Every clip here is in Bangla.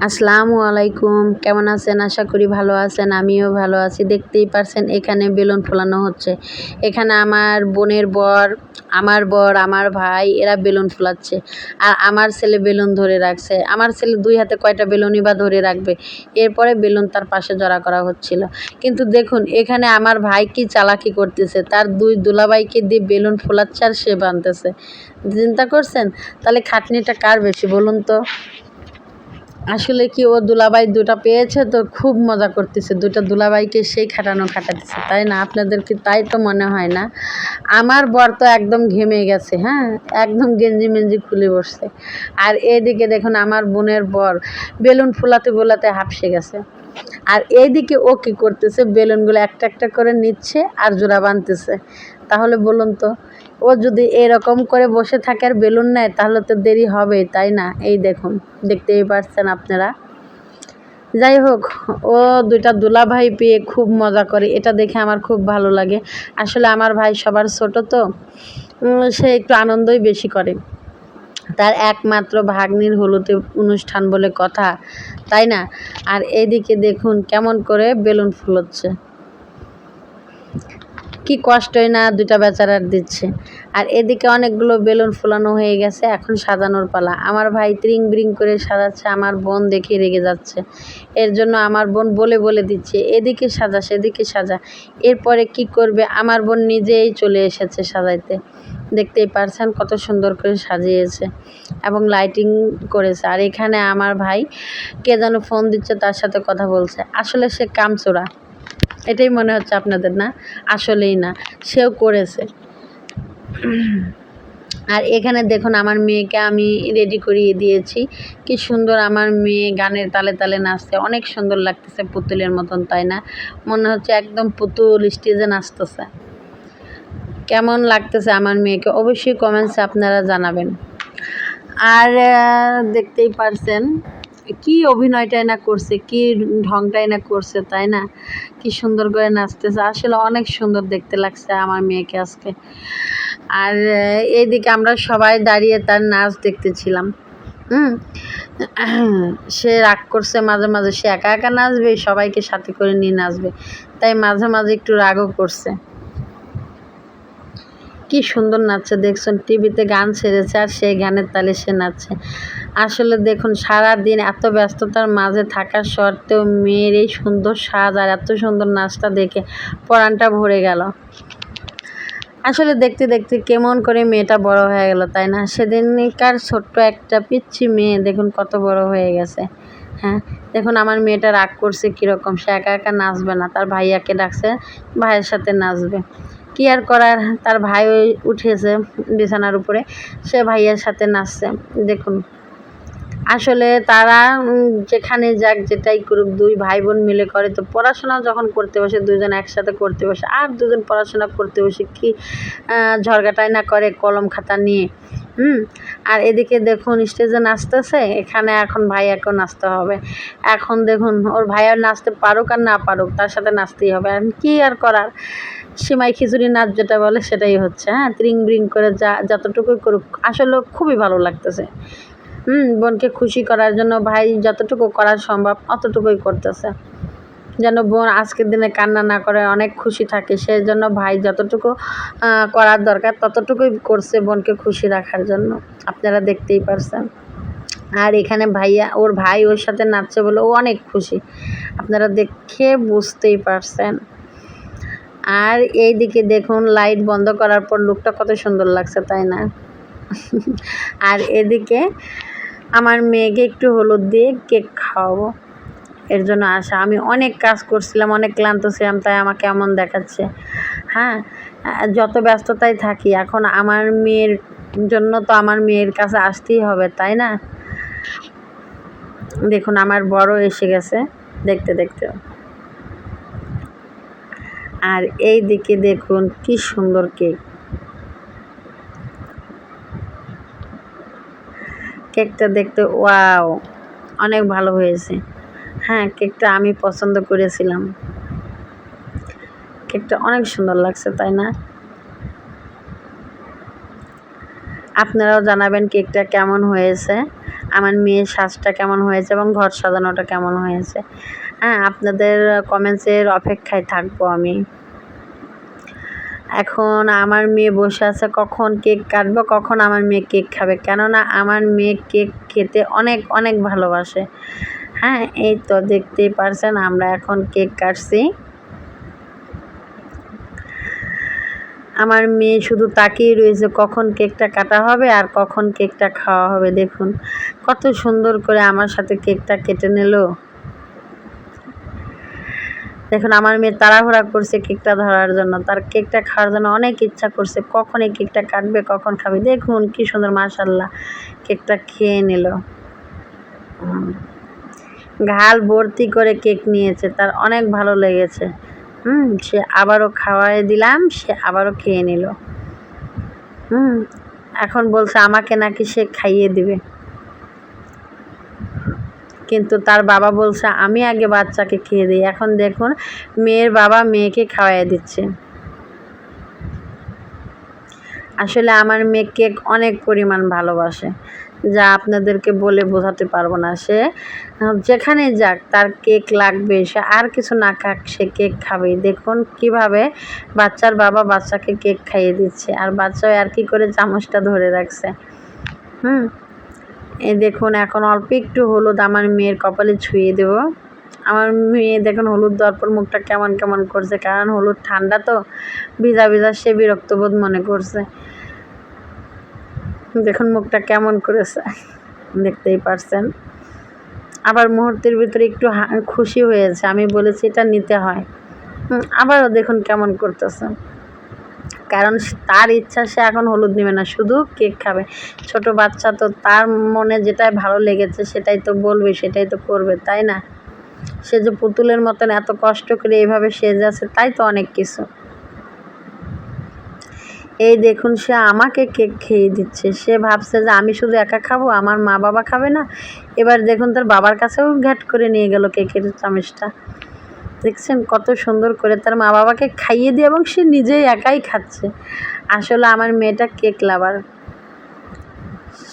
আসসালামু আলাইকুম। কেমন আছেন? আশা করি ভালো আছেন। আমিও ভালো আছি। দেখতেই পারছেন, এখানে বেলুন ফোলানো হচ্ছে। এখানে আমার বোনের বর, আমার বর, আমার ভাই, এরা বেলুন ফোলাচ্ছে। আর আমার ছেলে বেলুন ধরে রাখছে। আমার ছেলে দুই হাতে কয়টা বেলুনই বা ধরে রাখবে? এরপরে বেলুন তার পাশে জড়া করা হচ্ছিল। কিন্তু দেখুন, এখানে আমার ভাই কি চালাকি করতেছে? তার দুই দুলাভাইকে দিয়ে বেলুন ফোলাচ্ছে আর সে বানতেছে। চিন্তা করছেন? তাহলে খাটনিটা কার বেশি? বলুন তো। আসলে কি ও দুলাভাই দুটা পেয়েছে তো খুব মজা করতেছে। দুটা দুলাভাইকে সেই খাটানো খাটাতেছে, তাই না? আপনাদের কি তাই তো মনে হয় না। আমার বর তো একদম ঘেমে গেছে হ্যাঁ? একদম গেঞ্জি মেঞ্জি খুলে বসছে। আর এদিকে দেখুন আমার বোনের বর, বেলুন ফুলাতে বোলাতে হাঁপসে গেছে। আর এইদিকে ও কী করতেছে? বেলুনগুলো একটা একটা করে নিচ্ছে আর জোড়া বাঁধতেছে। তাহলে বলুন তো ও যদি এরকম করে বসে থাকে আর বেলুন নেয়, তাহলে তো দেরি হবে তাই না? এই দেখুন, দেখতেই পারছেন আপনারা। যাই হোক, ও দুইটা দুলা ভাই পেয়ে খুব মজা করে। এটা দেখে আমার খুব ভালো লাগে। আসলে আমার ভাই সবার ছোট তো সে একটু আনন্দই বেশি করে। তার একমাত্র ভাগ্নির হলুদে অনুষ্ঠান বলে কথা, তাই না? আর এদিকে দেখুন, কেমন করে বেলুন ফুলোচ্ছে। কি কষ্টই না দুটা বেচারার দিচ্ছে। আর এদিকে অনেকগুলো বেলুন ফুলানো হয়ে গেছে, এখন সাজানোর পালা। আমার ভাই ত্রিং ব্রিং করে সাজাচ্ছে, আমার বোন দেখে রেগে যাচ্ছে। এর জন্য আমার বোন বলে বলে দিচ্ছে, এদিকে সাজা, সেদিকে সাজা। এরপরে কি করবে? আমার বোন নিজেই চলে এসেছে সাজাইতে। দেখতেই পারছেন কত সুন্দর করে সাজিয়েছে এবং লাইটিং করেছে। আর এখানে আমার ভাই কে যেন ফোন দিচ্ছে, তার সাথে কথা বলছে। আসলে সে কামচোরা। এটাই মনে হচ্ছে আপনাদের না? আসলেই না। সেও করেছে। আর এখানে দেখুন, আমার মেয়েকে আমি রেডি করিয়ে দিয়েছি। কি সুন্দর আমার মেয়ে গানের তালে তালে নাচছে। অনেক সুন্দর লাগতেছে পুতুলের মতন, তাই না? মনে হচ্ছে একদম পুতুল স্টেজে নাচতেছে। কেমন লাগতেছে আমার মেয়েকে? অবশ্যই কমেন্টসে আপনারা জানাবেন। আর দেখতেই পারছেন কি অভিনয়টাই না করছে, কি ঢংটাই না করছে, তাই না? কি সুন্দর করে নাচতেছে। আসলে অনেক সুন্দর দেখতে লাগছে আমার মেয়েকে আজকে। আর এইদিকে আমরা সবাই দাঁড়িয়ে তার নাচ দেখতেছিলাম। হুম? সে রাগ করছে, মাঝে মাঝে সে একা একা নাচবে, সবাইকে সাথে করে নিয়ে নাচবে। তাই মাঝে মাঝে একটু রাগও করছে। কি সুন্দর নাচছে, দেখছেন, টিভিতে গান ছেড়েছে আর সেই গানের তালে সে নাচছে। আসলে দেখুন সারা দিন এত ব্যস্ততার মাঝে থাকার সত্ত্বেও মেয়ের এই সুন্দর সাজ আর এত সুন্দর নাচটা দেখে পরাণটা ভরে গেল। আসলে দেখতে দেখতে কেমন করে মেয়েটা বড় হয়ে গেল, তাই না? সেদিনকার ছোট্ট একটা পিচ্ছি মেয়ে, দেখুন কত বড় হয়ে গেছে। হ্যাঁ দেখুন আমার মেয়েটা রাগ করছে কীরকম, সে একা একা নাচবে না, তার ভাইয়াকে ডাকছে, ভাইয়ের সাথে নাচবে। কি আর করার? তার ভাই উঠেছে বিছানার উপরে। সে ভাইয়ের সাথে নাচছে। দেখুন। আসলে তারা যেখানে যাক, যেটাই করুক, দুই ভাই বোন মিলে করে। তো পড়াশোনা যখন করতে বসে, দুজন একসাথে করতে বসে, আর দুজন পড়াশোনা করতে বসে কি ঝরগাটাই না করে কলম খাতা নিয়ে? হুম, আর এদিকে দেখুন স্টেজে নাচতেছে, এখানে এখন ভাইয়াকেও নাচতে হবে। এখন দেখুন, ওর ভাইয়ার নাচতে পারুক আর না পারুক, তার সাথে নাচতেই হবে। আর কী আর করার? সিমাই খিচুড়ি নাচ যেটা বলে সেটাই হচ্ছে হ্যাঁ? ত্রিং ব্রিং করে যা, যতটুকুই করুক, আসলে খুবই ভালো লাগতেছে। হুম, বোনকে খুশি করার জন্য ভাই যতটুকু করা সম্ভব, অতটুকুই করতেছে। যেন বোন আজকের দিনে কান্না না করে, অনেক খুশি থাকে। সেই জন্য ভাই যতটুকু করার দরকার, ততটুকুই করছে বোনকে খুশি রাখার জন্য। আপনারা দেখতেই পারছেন। আর এখানে ভাইয়া, ওর ভাই ওর সাথে নাচছে বলে ও অনেক খুশি। আপনারা দেখে বুঝতেই পারছেন। আর এই দিকে দেখুন, লাইট বন্ধ করার পর লুকটা কত সুন্দর লাগছে, তাই না? আর এদিকে আমার মেয়েকে একটু হলুদ দিয়ে কেক খাওয়াবো। এর জন্য আসা আমি অনেক কাজ করছিলাম, অনেক ক্লান্ত ছিলাম, তাই আমাকে এমন দেখাচ্ছে। হ্যাঁ যত ব্যস্ততায় থাকি, এখন আমার মেয়ের জন্য তো আমার মেয়ের কাছে আসতেই হবে, তাই না? দেখুন, আমার বড় এসে গেছে, দেখতে দেখতে। আর এই দিকে দেখুন, কি সুন্দর কেক। কেকটা দেখতে, ওয়াও, অনেক ভালো হয়েছে। হ্যাঁ কেকটা আমি পছন্দ করেছিলাম। কেকটা অনেক সুন্দর লাগছে, তাই না? আপনারাও জানাবেন কেকটা কেমন হয়েছে, আমার মেয়ের সাজটা কেমন হয়েছে এবং ঘর সাজানোটা কেমন হয়েছে। হ্যাঁ আপনাদের কমেন্টসের অপেক্ষায় থাকব আমি। এখন আমার মেয়ে বসে আছে, কখন কেক কাটবো, কখন আমার মেয়ে কেক খাবে? কেননা আমার মেয়ে কেক খেতে অনেক অনেক ভালোবাসে। হ্যাঁ এই তো দেখতেই পারছেন, আমরা এখন কেক কাটছি। আমার মেয়ে শুধু তাকিয়ে রয়েছে কখন কেকটা কাটা হবে আর কখন কেকটা খাওয়া হবে, দেখুন। কত সুন্দর করে আমার সাথে কেকটা কেটে নিল। দেখুন, আমার মেয়ে তাড়াহুড়া করছে কেকটা ধরার জন্য। তার কেকটা খাওয়ার জন্য অনেক ইচ্ছা করছে, কখন এই কেকটা কাটবে, কখন খাবে। দেখুন, কি সুন্দর মাশাল্লাহ কেকটা খেয়ে নিল। ঘাল ভর্তি করে কেক নিয়েছে, তার অনেক ভালো লেগেছে। হুম, সে আবারও খাওয়াই দিলাম, সে আবারও খেয়ে নিল। হুম, এখন বলছে আমাকে নাকি সে খাইয়ে দিবে। কিন্তু তার বাবা বলছে, আমি আগে বাচ্চাকে খেয়ে দিই। এখন দেখুন, মেয়ের বাবা মেয়েকে খাওয়াই দিচ্ছে। আসলে আমার মেয়ে কেক অনেক পরিমাণ ভালোবাসে। যা আপনাদেরকে বলে বোঝাতে পারব না সে। যেখানে যাক, তার কেক লাগবে, সে আর কিছু না খাক, সে কেক খাবেই। দেখুন কীভাবে বাচ্চার বাবা বাচ্চাকে কেক খাইয়ে দিচ্ছে, আর বাচ্চাও আর কি করে চামচটা ধরে রাখছে। হুম, এই দেখুন, এখন অল্প একটু হলুদ আমার মেয়ের কপালে ছুঁয়ে দেব। আমার মেয়ে দেখুন, হলুদ দেওয়ার পর মুখটা কেমন কেমন করছে, কারণ হলুদ ঠান্ডা তো, ভিজা ভিজা সে বিরক্তবোধ মনে করছে। দেখুন মুখটা কেমন করেছে। দেখতেই পারছেন। আবার মুহূর্তের ভিতরে একটু খুশি হয়েছে। আমি বলেছি, এটা নিতে হয়। আবারও দেখুন কেমন করতেছে। কারণ তার ইচ্ছা, সে এখন হলুদ নেবে না, শুধু কেক খাবে। ছোট বাচ্চা তো তার মনে যেটাই ভালো লেগেছে, সেটাই তো বলবে, সেটাই তো করবে, তাই না? সে যে পুতুলের মতন এত কষ্ট করে এভাবে সেজে আছে, তাই তো অনেক কিছু। এই দেখুন, সে আমাকে কেক খেয়ে দিচ্ছে। সে ভাবছে যে আমি শুধু একা খাব, আমার মা বাবা খাবে না। এবার দেখুন, তার বাবার কাছেও ঘ্যাট করে নিয়ে গেল কেকের চামচটা। দেখছেন কত সুন্দর করে তার মা বাবাকে খাইয়ে দিয়ে এবং সে নিজেই একাই খাচ্ছে। আসলে আমার মেয়েটা কেক লাভার।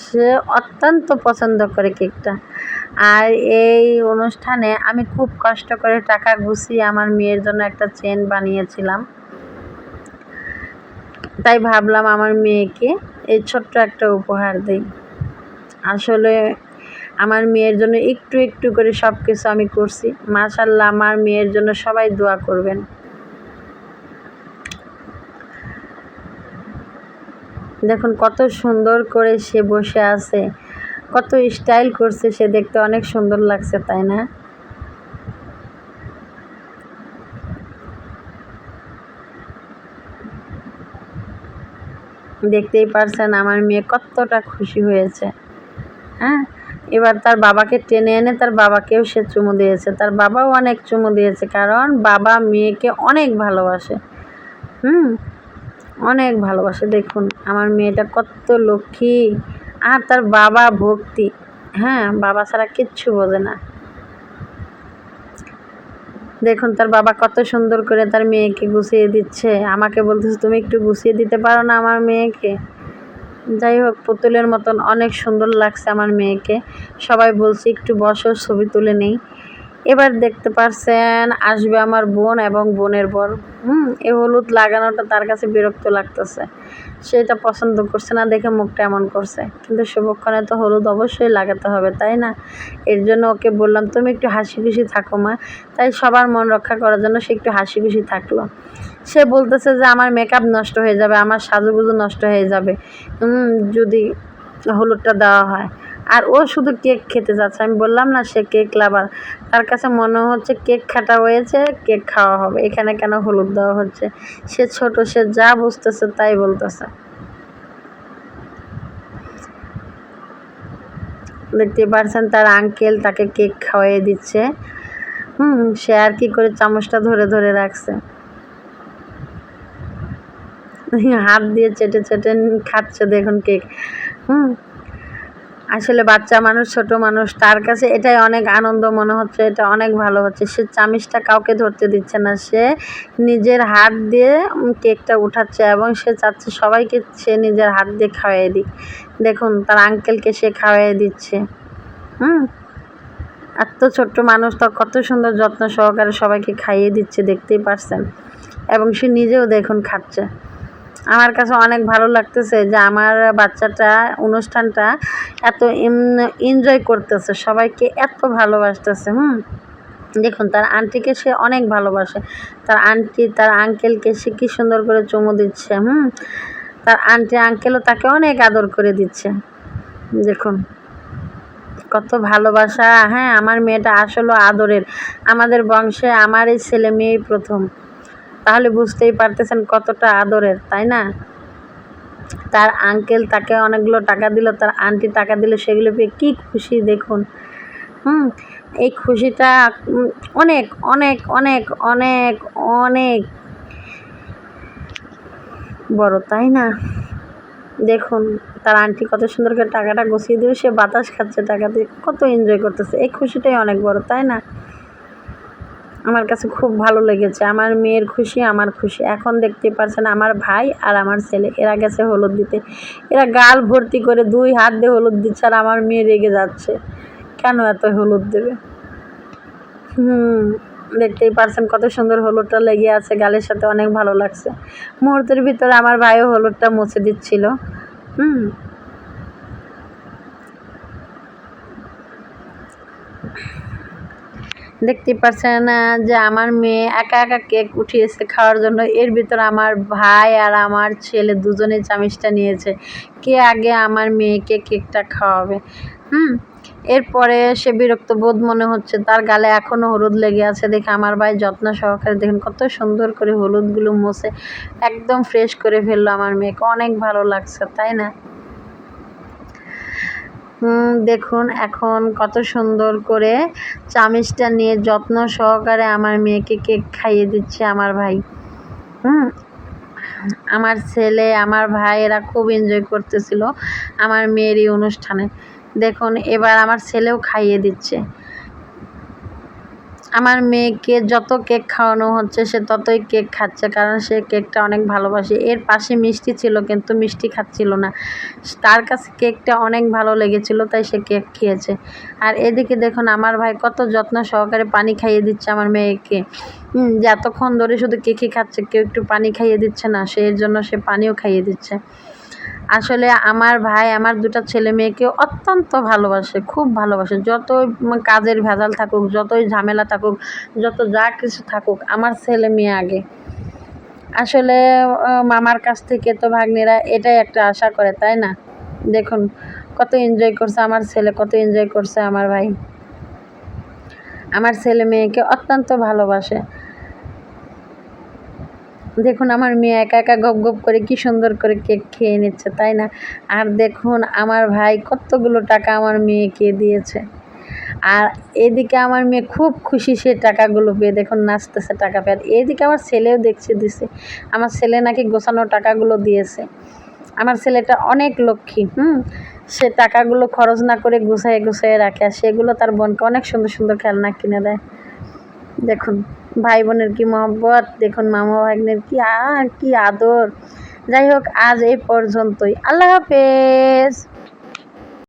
সে অত্যন্ত পছন্দ করে কেকটা। আর এই অনুষ্ঠানে আমি খুব কষ্ট করে টাকা গুছিয়ে আমার মেয়ের জন্য একটা চেন বানিয়েছিলাম। তাই ভাবলাম আমার মেয়েকে এই ছোট্ট একটা উপহার দিই। আসলে আমার মেয়ের জন্য একটু একটু করে সব কিছু আমি করছি। মাশাল্লাহ আমার মেয়ের জন্য সবাই দোয়া করবেন। দেখুন কত সুন্দর করে সে বসে আছে, কত স্টাইল করছে সে দেখতে অনেক সুন্দর লাগছে, তাই না? দেখতেই পারছেন, আমার মেয়ে কতটা খুশি হয়েছে। হ্যাঁ? এবার তার বাবাকে টেনে এনে তার বাবাকেও সে চুমু দিয়েছে। তার বাবাও অনেক চুমু দিয়েছে, কারণ বাবা মেয়েকে অনেক ভালোবাসে। হুম? অনেক ভালোবাসে, দেখুন, আমার মেয়েটা কত লক্ষ্মী। আর তার বাবা ভক্তি। হ্যাঁ বাবা ছাড়া কিচ্ছু বোঝে না। দেখুন, তার বাবা কত সুন্দর করে তার মেয়েকে গুছিয়ে দিচ্ছে। আমাকে বলতেছে, তুমি একটু গুছিয়ে দিতে পারো না আমার মেয়েকে? যাই হোক, পুতুলের মতন অনেক সুন্দর লাগছে আমার মেয়েকে। সবাই বলছে, একটু বসো, ছবি তুলে নেই। এবার দেখতে পারছেন, আসবে আমার বোন এবং বোনের বর। হুম, এ হলুদ লাগানোটা তার কাছে বিরক্ত লাগতেছে। সেটা পছন্দ করছে না দেখে মুখটা এমন করছে। কিন্তু শুভক্ষণে তো হলুদ অবশ্যই লাগাতে হবে, তাই না? এর জন্য ওকে বললাম, তুমি একটু হাসি খুশি থাকো মা। তাই সবার মন রক্ষা করার জন্য সে একটু হাসি খুশি থাকল। সে বলতেছে যে, আমার মেকআপ নষ্ট হয়ে যাবে, আমার সাজুগুজু নষ্ট হয়ে যাবে। যদি হলুদটা দেওয়া হয়। আর ও শুধু কেক খেতে যাচ্ছে। আমি বললাম না সে কেক লাভার। তার কাছে মনে হচ্ছে কেক খাটা হয়েছে, কেক খাওয়া হবে। এখানে কেন হলুদ দেওয়া হচ্ছে? সে ছোট, সে যা বুঝতেছে তাই বলতেছে। দেখতে পারছেন, তার আঙ্কেল তাকে কেক খাওয়াই দিচ্ছে। হুম, সে আর কি করে চামচটা ধরে ধরে রাখছে। হাত দিয়ে চেটে চেটে খাচ্ছে দেখুন কেক। হুম আসলে বাচ্চা মানুষ, ছোট মানুষ, তার কাছে এটাই অনেক আনন্দ মনে হচ্ছে, এটা অনেক ভালো হচ্ছে। সে চামিচটা কাউকে ধরতে দিচ্ছে না, সে নিজের হাত দিয়ে কেকটা উঠাচ্ছে এবং সে চাচ্ছে সবাইকে সে নিজের হাত দিয়ে খাওয়াই দিক। দেখুন, তার আঙ্কেলকে সে খাওয়াই দিচ্ছে। হুম? এত ছোট্ট মানুষটা কত সুন্দর যত্ন সহকারে সবাইকে খাইয়ে দিচ্ছে, দেখতেই পারছেন। এবং সে নিজেও দেখুন খাচ্ছে। আমার কাছে অনেক ভালো লাগতেছে যে আমার বাচ্চাটা, অনুষ্ঠানটা এত এনজয় করতেছে, সবাইকে এত ভালোবাসতেছে, হুম? দেখুন, তার আন্টিকে সে অনেক ভালোবাসে। তার আন্টি তার আঙ্কেলকে সে কী সুন্দর করে চুমু দিচ্ছে, হুম? তার আন্টি আঙ্কেলও তাকে অনেক আদর করে দিচ্ছে। দেখুন, কত ভালোবাসা। হ্যাঁ আমার মেয়েটা আসলে আদরের। আমাদের বংশে আমার এই ছেলে মেয়েই প্রথম। তাহলে বুঝতেই পারতেছেন কতটা আদরের, তাই না? তার আঙ্কেল তাকে অনেকগুলো টাকা দিল, তার আন্টি টাকা দিল, সেগুলো পেয়ে কী খুশি দেখুন। হুম, এই খুশিটা অনেক অনেক অনেক অনেক অনেক বড়, তাই না? দেখুন, তার আন্টি কত সুন্দর করে টাকাটা গুছিয়ে দিল, সে বাতাস খাচ্ছে টাকা দিয়ে কত এনজয় করতেছে। এই খুশিটাই অনেক বড়, তাই না? আমার কাছে খুব ভালো লেগেছে। আমার মেয়ের খুশি, আমার খুশি। এখন দেখতে পারছেন আমার ভাই আর আমার ছেলে। এরা গেছে হলুদ দিতে। এরা গাল ভর্তি করে দুই হাত দিয়ে হলুদ দিচ্ছে আর আমার মেয়ে রেগে যাচ্ছে। কেন এত হলুদ দেবে? হুম, দেখতেই পারছেন কত সুন্দর হলুদটা লেগে আছে। গালের সাথে অনেক ভালো লাগছে। মুহূর্তের ভিতরে আমার ভাইও হলুদটা মুছে দিচ্ছিল। হুম দেখতে পাচ্ছেন যে আমার মেয়ে একা একা কেক উঠিয়েছে খাওয়ার জন্য। এর ভিতর আমার ভাই আর আমার ছেলে দুজনে চামিচটা নিয়েছে। কে আগে আমার মেয়েকে কেকটা খাওয়াবে? হুম? এরপরে সে বিরক্ত বোধ মনে হচ্ছে। তার গালে এখনও হলুদ লেগে আছে দেখে আমার ভাই যত্ন সহকারে দেখুন কত সুন্দর করে হলুদগুলো মুছে, একদম ফ্রেশ করে ফেলল আমার মেয়েকে। অনেক ভালো লাগছে, তাই না? দেখুন, এখন কত সুন্দর করে চামিচটা নিয়ে যত্ন সহকারে আমার মেয়েকে কেক খাইয়ে দিচ্ছে আমার ভাই। হুম, আমার ছেলে, আমার ভাই, এরা খুব এনজয় করতেছিল আমার মেয়ের এই অনুষ্ঠানে। দেখুন, এবার আমার ছেলেও খাইয়ে দিচ্ছে। আমার মেয়েকে যত কেক খাওয়ানো হচ্ছে, সে ততই কেক খাচ্ছে, কারণ সে কেকটা অনেক ভালোবাসে। এর পাশে মিষ্টি ছিল, কিন্তু মিষ্টি খাচ্ছিল না। তার কাছে কেকটা অনেক ভালো লেগেছিল, তাই সে কেক খেয়েছে। আর এদিকে দেখুন, আমার ভাই কত যত্ন সহকারে পানি খাইয়ে দিচ্ছে আমার মেয়েকে। যে এতক্ষণ ধরে শুধু কেকই খাচ্ছে, কেউ একটু পানি খাইয়ে দিচ্ছে না, সে এর জন্য সে পানিও খাইয়ে দিচ্ছে। আসলে আমার ভাই আমার দুটা ছেলে মেয়েকে অত্যন্ত ভালোবাসে, খুব ভালোবাসে। যতই কাজের ভেজাল থাকুক, যতই ঝামেলা থাকুক, যত যা কিছু থাকুক, আমার ছেলে মেয়ে আগে। আসলে মামার কাছ থেকে তো ভাগ্নেরা এটাই একটা আশা করে, তাই না? দেখুন, কত এনজয় করছে আমার ছেলে, কত এনজয় করছে আমার ভাই। আমার ছেলে মেয়েকে অত্যন্ত ভালোবাসে। দেখুন, আমার মেয়ে একা একা গপ গপ করে কি সুন্দর করে কেক খেয়ে নিচ্ছে, তাই না? আর দেখুন, আমার ভাই কতগুলো টাকা আমার মেয়েকে দিয়েছে। আর এদিকে আমার মেয়ে খুব খুশি সে টাকাগুলো পেয়ে, দেখুন, নাচতেছে টাকা পেয়ে। এদিকে আমার ছেলেও দেখছে দিছে, আমার ছেলে নাকি গোছানো টাকাগুলো দিয়েছে। আমার ছেলেটা অনেক লক্ষ্মী, হুম? সে টাকাগুলো খরচ না করে গুছাইয়ে গুছাইয়ে রাখে, আর সেগুলো তার বোনকে অনেক সুন্দর সুন্দর খেলনা কিনে দেয়। দেখুন। ভাই বোনের কি মহব্বত? দেখুন মামা ভাগ্নের কি আর কি আদর। যাই হোক, আজ এই পর্যন্তই। আল্লাহ হাফেজ।